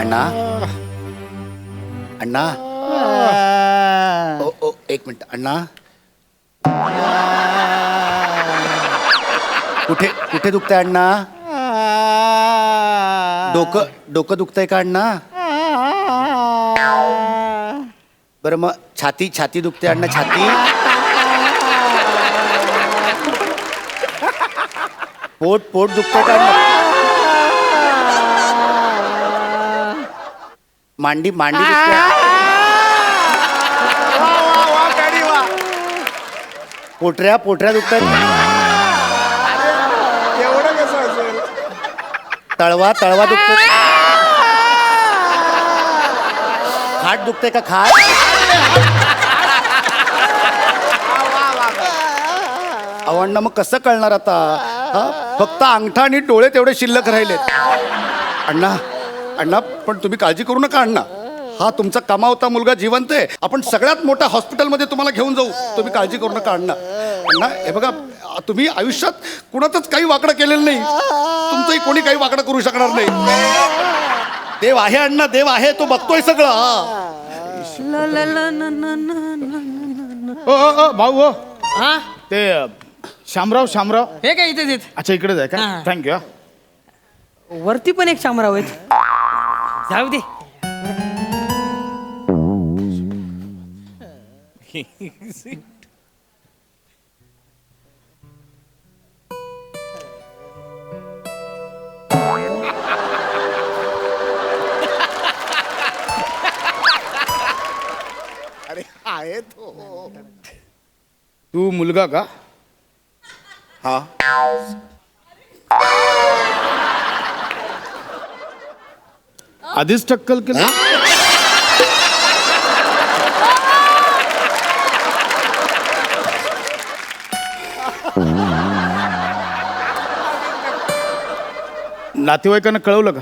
अण्णा? अण्णा? ओ ओ, एक मिनिट, अण्णा? कुठे कुठे दुखतंय अण्णा? डोकं डोकं दुखतंय का अण्णा? बरं, मग छाती छाती दुखते अण्णा, छाती? पोट पोट दुखतंय का अण्णा? मांडी मांडी पोटऱ्या पोटऱ्या दुखतात. एवढं कसं असेल? तळवा तळवा दुखतो. खाट दुखते का खाट? अवण्णा मग कसं कळणार आता? हा? फक्त अंगठा आणि डोळे तेवढे शिल्लक राहिलेत. अण्णा अण्णा पण तुम्ही काळजी करू नका अण्णा. हा तुमचा कमावता मुलगा जिवंत आहे. आपण सगळ्यात मोठ्या हॉस्पिटलमध्ये तुम्हाला घेऊन जाऊ. तुम्ही काळजी करू नका अण्णा. अण्णा हे बघा तुम्ही आयुष्यात कुणातच काही वाकडं केलेलं नाही. तुमचंही कोणी काही वाकडं करू शकणार नाही. देव आहे अण्णा देव आहे. तो बघतोय सगळं. हा. ओ ओ, ओ भाऊ हो हा? ते शामराव शामराव हे काय इथे अच्छा इकडेच आहे का. थँक्यू वरती पण एक शामराव आहेत. जाऊ दे अरे आहे तो तू मुलगा का हा आधीच टक्कल केलं. नातेवाईकांना कळवलं का?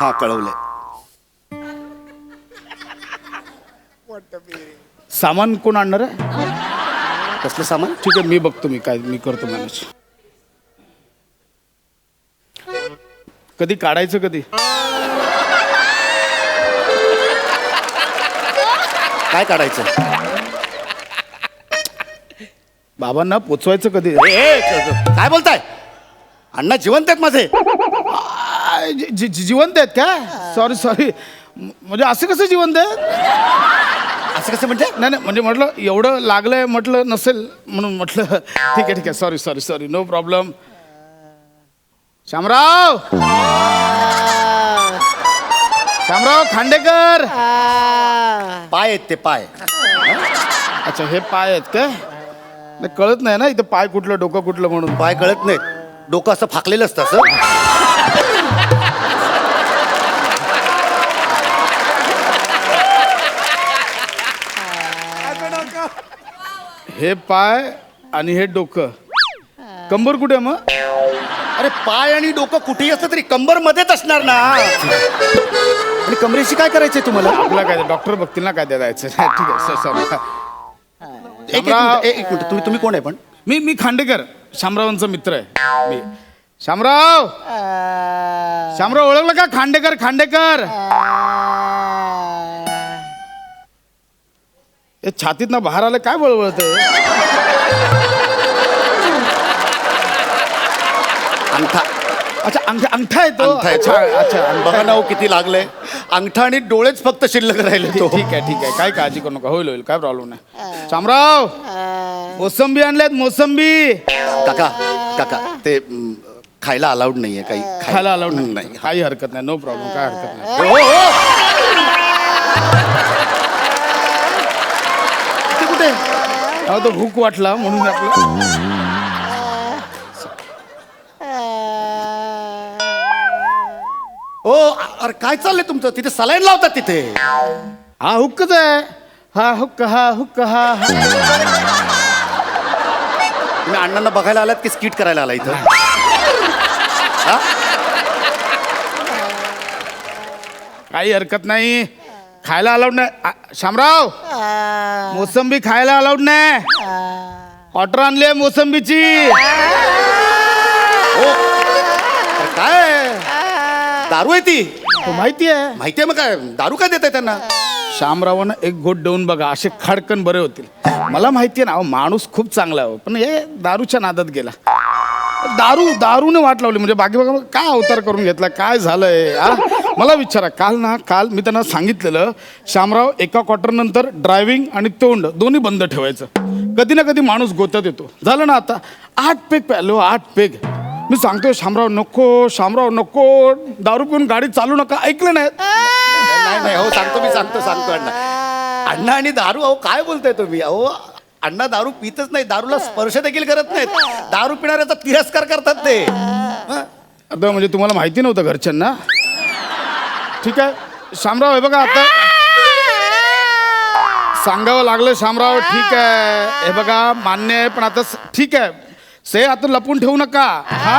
हा कळवलंय. सामान कोण आणणार आहे? कसलं सामान? ठीक आहे मी बघतो मी काय मी करतो मॅनेज कधी काढायचं कधी? काय काढायचं बाबांना पोचवायचं कधी? ए, ए, काय बोलताय? अण्णा जिवंत आहेत माझे. आ, जि- जि- जिवंत आहेत का सॉरी सॉरी म्हणजे असं कसं जिवंत आहेत? असं कसं म्हणजे? नाही नाही म्हणजे म्हटलं एवढं लागलंय म्हटलं नसेल म्हणून म्हटलं ठीक आहे ठीक आहे. Sorry sorry sorry no problem Shamrao Shamrao Khandekar. पाय आहेत ते पाय. अच्छा हे पाय आहेत का? नाही कळत नाही ना इथं पाय कुठलं डोकं कुठलं म्हणून. पाय कळत नाहीत. डोकं असं फाकलेलं असतं असं. हे पाय आणि हे डोकं. कंबर कुठे आहे मग? अरे पाय आणि डोकं कुठेही असलं तरी कंबर मध्येच असणार ना. आणि कमरेशी काय करायचंय तुम्हाला? आपला काय डॉक्टर बघतील ना काय द्यायचं ठीक आहे सॉरी एक एक मिनिट, एक एक मिनिट. तुम्ही तुम्ही कोण आहे पण? मी मी खांडेकर. शामरावांचा मित्र आहे. मी. शामराव! शामराव ओळखलं का? खांडेकर खांडेकर! हे छातीत ना बाहेर आलं काय बळबळत अंगठा अच्छा अंगठा अंगठा आहे तो. अंगठा आहे. अच्छा. अच्छा अंगठा बघा ना हो किती लागलंय. अंगठा आणि डोळेच फक्त शिल्लक राहिले तो. ठीक आहे ठीक आहे. काय काळजी करू नका. होईल होईल. काय प्रॉब्लेम नाही. शामराव! मोसंबी आणल्यात मोसंबी! काका काका ते खायला अलाउड नाहीये काही. खायला अलाउड नाही. नाही. काही हरकत नाही. नो प्रॉब्लेम काय हरकत नाही. हो, हो. ते कुठे? अहो तो भूक वाटला म्हणून आपलं. हो अरे काय चाललंय तुमचं? तिथे सलाईन लावतात तिथे. हा हुक्कच आहे. हा हुक्क हा हुक्क हा हा. तुम्ही अण्णांना बघायला आलात की स्किट करायला आला इथं? हा? काही हरकत नाही. खायला अलाउड नाही. आ, शामराव मोसंबी खायला अलाउड नाही. ऑर्डर आणली आहे मोसंबीची. दारू आहे ती. हो, माहिती आहे. माहितीये मग काय? दारू काय देत त्यांना? शामरावानं एक गोट देऊन बघा असे खडकन बरे होतील. मला माहिती आहे ना अहो, माणूस खूप चांगला आहे हो. पण हे दारूच्या नादात गेला. दारू दारूने वाट लावली म्हणजे बाकी बघा काय अवतार करून घेतला काय झालंय? आ? मला विचारा काल ना काल मी त्यांना सांगितलेलं शामराव एका क्वार्टर नंतर ड्रायव्हिंग आणि तोंड दोन्ही बंद ठेवायचं. कधी ना कधी माणूस गोत्यात येतो. झालं ना आता? आठ पेग प्यालो आठ पेग मी सांगतोय शामराव नको शामराव नको. दारू पिऊन गाडी चालू नका. ऐकलं नाही? नाही नाही हो सांगतो मी सांगतो सांगतो अण्णा. अण्णा आणि दारू अहो काय बोलताय तुम्ही? अहो अण्णा दारू पितच नाही दारूला स्पर्श देखील करत नाहीत. दारू पिणाऱ्याचा तिरस्कार करतात ते? आता म्हणजे तुम्हाला माहिती नव्हतं घरच्यांना? ठीक आहे. शामराव हे बघा आता. सांगावं लागलं शामराव ठीक आहे. हे बघा मान्य आहे पण आता ठीक आहे. से आता लपून ठेवू नका. हा?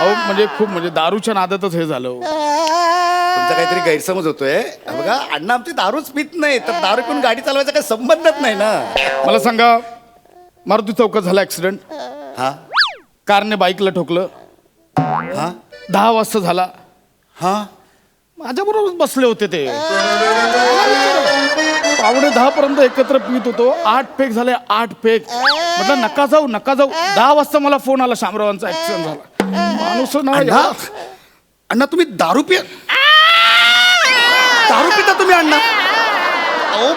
अहो म्हणजे खूप म्हणजे दारूच्या नादातच हे झालं हो. तुमचा काहीतरी गैरसमज होतोय. बघा अण्णा आमची दारूच पित नाही तर दारू पिऊन गाडी चालवायचा काही संबंधच नाही ना. मला सांगा मारुती चौकात झाला ऍक्सिडेंट हा. कारने बाईकला ठोकलं. हा. दहा वाजता झाला. हा. माझ्याबरोबर बसले होते ते. पावणे दहा पर्यंत एकत्र पित होतो. आठ पेक झाले आठ पेक म्हटलं नका जाऊ नका जाऊ. दहा वाजता मला फोन आला शामरावांचा ऍक्सिडेंट झाला. माणूस ना अण्णा अण्णा तुम्ही दारू पिय. दारू पिता तुम्ही अण्णा. अहो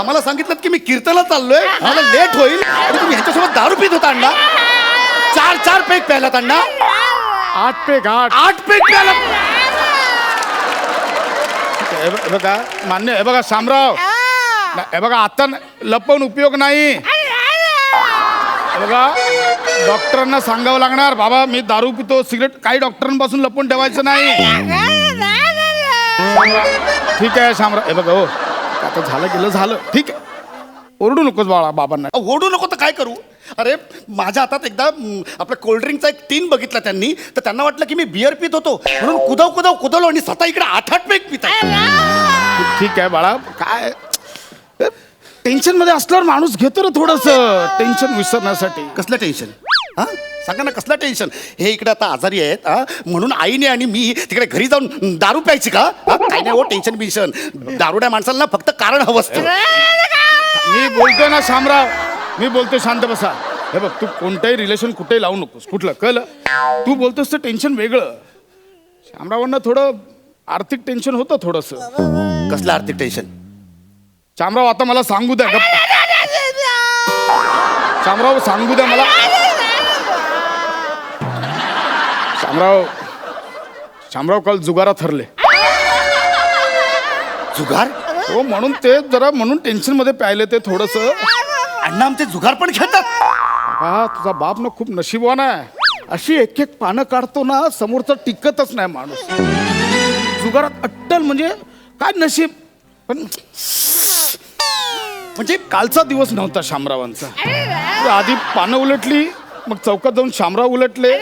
आम्हाला सांगितलं की मी कीर्तनला चाललोय. मला लेट होईल. आणि तुम्ही ह्याच्यासोबत दारू पित होता अण्णा. चार चार पेक प्यायलात अण्णा. आठ पेक आठ. आठ पेक हे बघा मान्य हे बघा शामराव. नाही, हे बघा आता न- लपवून उपयोग नाही. हे बघा डॉक्टरांना सांगावं लागणार बाबा मी दारू पितो सिगरेट काही डॉक्टरांपासून लपवून ठेवायचं नाही. ठीक आहे शामराव हे बघा हो. आता झालं गेलं झालं. ठीक आहे. ओरडू नकोस बाळा बाबांना. ओढू नको तर काय करू? अरे माझ्या हातात एकदा म, आपल्या कोल्ड्रिंकचा एक टीन बघितला त्यांनी तर त्यांना वाटलं की मी बिअर पित होतो. म्हणून कुदव कुदव कुदवलो आणि स्वतः इकडे आठ आठ पेक पित ठीक- ठीक आहे बाळा काय? टेन्शनमध्ये असल्यावर माणूस घेतो ना थोडस. टेन्शन विसरण्यासाठी. कसलं टेन्शन हा? सांगा ना कसलं टेन्शन हे इकडे आता आजारी आहेत हा? म्हणून आईने आणि मी तिकडे घरी जाऊन दारू प्यायची का? हा? काय नाही हो टेन्शन बिन्शन. दारुड्या माणसांना फक्त कारण हवं असतं. मी बोलतोय ना शामराव. मी बोलतोय शांत बसा. हे बघ तू कोणतंही रिलेशन कुठेही लावू नकोस. कुठलं? कळलं? तू बोलतोस तर टेन्शन वेगळं. शामरावांना थोडं आर्थिक टेन्शन होतं थोडस. कसलं आर्थिक टेन्शन शामराव आता मला सांगू द्या गप्प. शामराव सांगू द्या मला. शामराव शामराव काल जुगारात हरले जुगार? हो म्हणून ते जरा म्हणून टेन्शनमध्ये प्यायले ते थोडस. अण्णा आमचे जुगार पण खेळतात. हा तुझा बाप ना खूप नशीबवान आहे. अशी एक एक पानं काढतो ना समोरचं टिकतच नाही माणूस. जुगारात अट्टल म्हणजे काय नशीब? पण म्हणजे कालचा दिवस नव्हता शामरावांचा. तर आधी पानं उलटली मग चौकात जाऊन शामराव उलटले.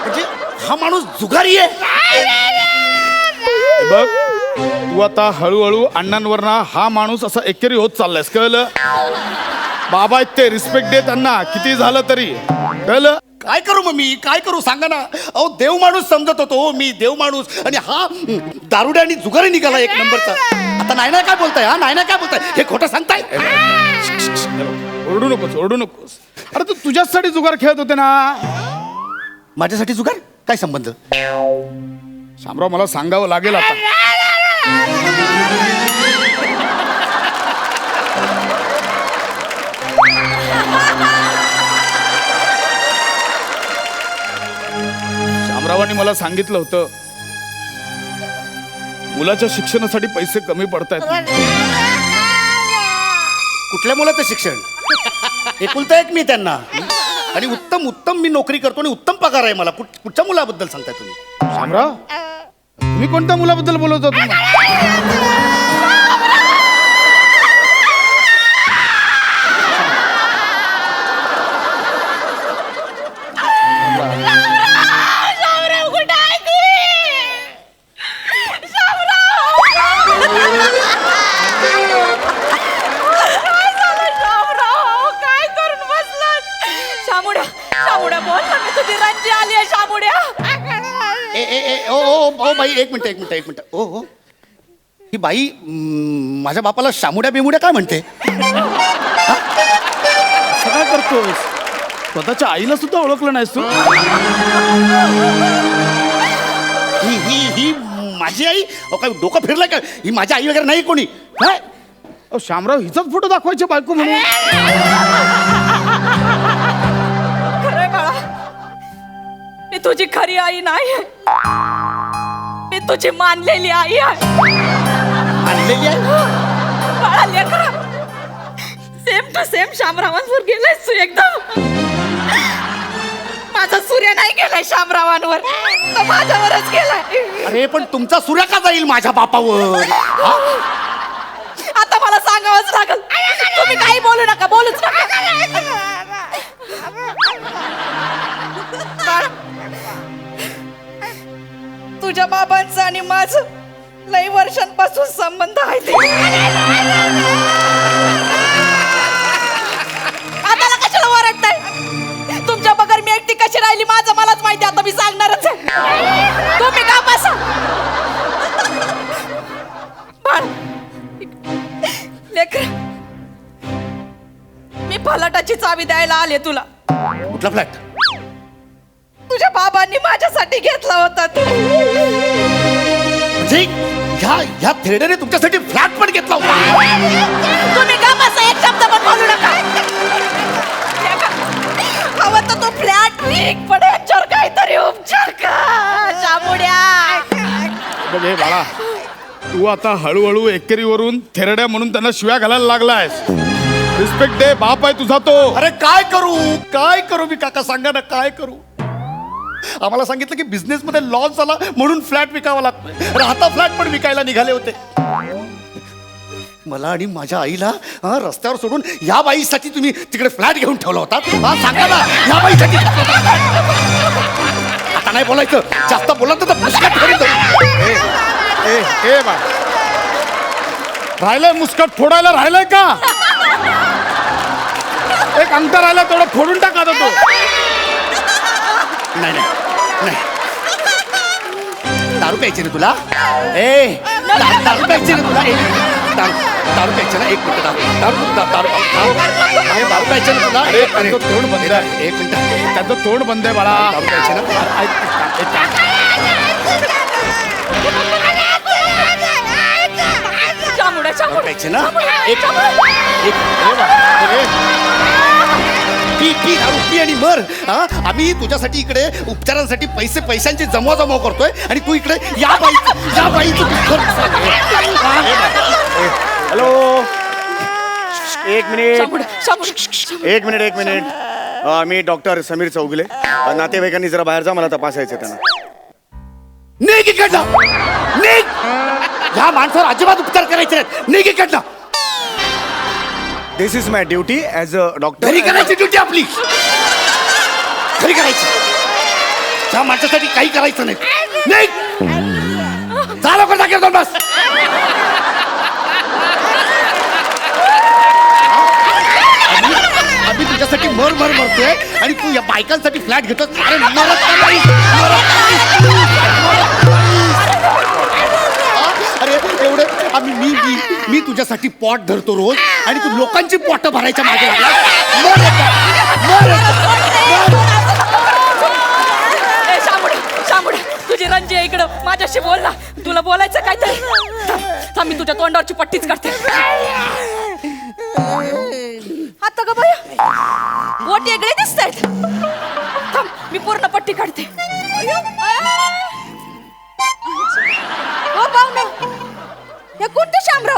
म्हणजे हा माणूस जुगारी आहे. बघ तू आता हळूहळू अण्णांवर ना हा माणूस असा एकेरी होत चाललायस कळलं? बाबा आहेत ते रिस्पेक्ट दे त्यांना किती झालं तरी. कळलं? काय करू मग मी काय करू? सांगा ना. अहो देव माणूस समजत होतो हो मी देव माणूस. आणि हा दारुड्या आणि जुगारी निघाला एक नंबरचा. आता नाही नाही काय बोलताय हा? नाही नाही काय बोलताय? हे खोटं सांगताय? ओरडू नकोस ओरडू नकोस. अरे तू तुझ्याचसाठी जुगार खेळत होते ना? माझ्यासाठी जुगार? काय संबंध? शामराव मला सांगावं लागेल आता. शामरावांनी मला सांगितलं होतं मुलाच्या शिक्षणासाठी पैसे कमी पडतायत. कुठल्या मुलाचं शिक्षण? एकुलता एक मी त्यांना. आणि उत्तम उत्तम मी नोकरी करतो आणि उत्तम पगार आहे मला. कुठ- कुठच्या मुलाबद्दल सांगताय तुम्ही? शामराव तुम्ही कोणत्या मुलाबद्दल बोलत होता? अहो बाई एक मिनटं एक मिनटं एक मिनटं. ओ हो, हो. ही बाई म, माझ्या बापाला शामुड्या बिमुड्या काय म्हणते? असं काय करतोस स्वतःच्या आईला सुद्धा ओळखलं नाहीस तू? ही ही ही माझी आई? अहो, काय डोकं फिरलं का? ही माझी आई वगैरे नाही कोणी? काय अहो, शामराव हिचाच फोटो दाखवायचे बायको म्हणून. बाळा. मी तुझी खरी आई नाही मी तुझी मानलेली आई आहे. आणलेली आहे बाळा लेकरा. सेम टू सेम शामरावांवर गेलायस तू एकदम. माझा सूर्य नाही गेलाय शामरावांवर. तो माझ्यावरच गेलाय. अरे पण तुमचा सूर्य का जाईल माझ्या बापावर? हा? आता मला सांगावंच लागल. तुम्ही काही बोलू नका बोलूच नका. तुझ्या बाबांचं आणि माझं लई वर्षांपासून संबंध आहे ते. आता ना कशाला ओरडताय? तुमच्या बगर मी एकटी कशी राहिली? माझं मलाच माहिती आता मी सांगणारच आहे. तुम्ही का बसा? बाळ लेकर मी फलाटाची चावी द्यायला आले तुला. कुठला फ्लॅट तुझ्या बाबांनी माझ्यासाठी घेतला होता तू. म्हणजे ह्या ह्या थेरडेने तुमच्यासाठी फ्लॅट पण घेतला होता. तुम्ही का बसा? एक शब्द पण बोलू नका. हवं तर तो फ्लॅट वीक पण याच्यावर काहीतरी उपचार का जामुड्या बघ हे बाळा तू आता हळूहळू एकेरीवरून थेरड्या म्हणून त्यांना शिव्या घालायला लागलायस. रिस्पेक्ट दे बाप आहे तुझा तो. अरे काय करू? काय करू मी काका? सांगा ना काय करू? आम्हाला सांगितलं की बिझनेसमध्ये लॉस झाला म्हणून फ्लॅट विकावा लागतोय राहता फ्लॅट पण विकायला निघाले होते. मला आणि माझ्या आईला हा, रस्त्यावर सोडून या बाईसाठी तुम्ही तिकडे फ्लॅट घेऊन ठेवला होता. हा सांगा ना या बाईसाठी आता नाही बोलायचं. जास्त बोलत तर मुस्कट करीत राहिलंय मुस्कट फोडायला राहिलंय का? एक अंतर राहिला तेवढं फोडून टाका तो. नाही नाही. नाही. दारू प्यायची ना तुला? ए दा- दारू प्यायची ना तुला? ए, दारू दारू प्यायची ना? एक मिनिट दारू दारू दा- दारू दारू अरे, दारू प्यायची ना तुला? अरे, एक त्यांचं मिनिट तोंड बंद आहे. एक मिनिट. त्याचं तोंड बंद आहे बाळा. दारू प्यायची ना? एक एक प्यायची ना? एक एक ए, पी पी दारू पी आणि मर हा? आम्ही तुझ्यासाठी इकडे उपचारांसाठी पैसे पैशांची जमवा जमव करतोय आणि तू इकडे या बाई या बाईचं घर- हॅलो. एक मिनिट. एक मिनिट एक मिनिट. अ, मी डॉक्टर समीर चौगुले. अ, नातेवाईकांनी जरा बाहेर जा मला तपासायचं त्यांना. निघ इकडनं. निघ. ह्या माणसावर अजिबात उपचार करायचे नाहीत. निघ इकडनं. This is my duty as a घरी डॉक्टर करायची ड्युटी आपली. घरी करायची. ह्या माणसासाठी काही करायचं नाही. लवकर जागेवर जाऊन बस. आम्ही तुझ्यासाठी मर मर मरतोय आणि तू या बायकांसाठी फ्लॅट घेतो अरे मरत नाही? नाही? आम्ही मी मी मी तुझ्यासाठी पॉट धरतो रोज आणि तू लोकांची पॉट भरायच्या मागे लागला. मर एकदा. मर एकदा. ए तुझी रंजी आहे इकडं. माझ्याशी बोल ना. तुला बोलायचं काय तरी? थांब, थांब मी तुझ्या तोंडावरची पट्टीच काढते. आता ग बाया बोट वेगळे दिसत आहेत थांब मी पूर्ण पट्टी काढते. हो पाहुणे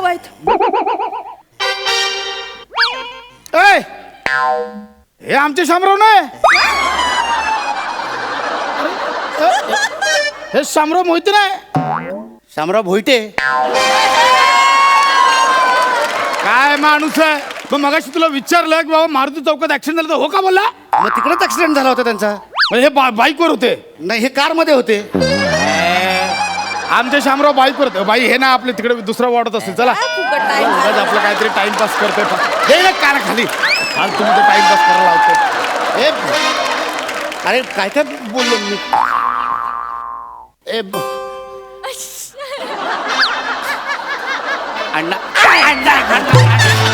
आहेत ए हे आमचे शामराव नाही? हे शामराव मोहिते नाही? शामराव भोईटे. काय माणूस आहे? मग मगाशी तुला विचारलं की बाबा मारुती चौकात ऍक्सिडेंट झालं तर हो का बोलला? मग तिकडेच ऍक्सिडेंट झाला होता त्यांचा. म्हणजे हे बा- बाईकवर होते. नाही हे कारमध्ये होते. आमचे शामराव बाईकवर होते बाई हे ना आपले तिकडे दुसरा वाढत असेल चला. उगाच आपलं काहीतरी टाइमपास करतोय. हे ना काना खाली आज तुम्ही टाइमपास करायला लावतो हे अरे काय काय बोललो मी. ए ब- अण्णा अण्णा, अण्णा, अण्णा.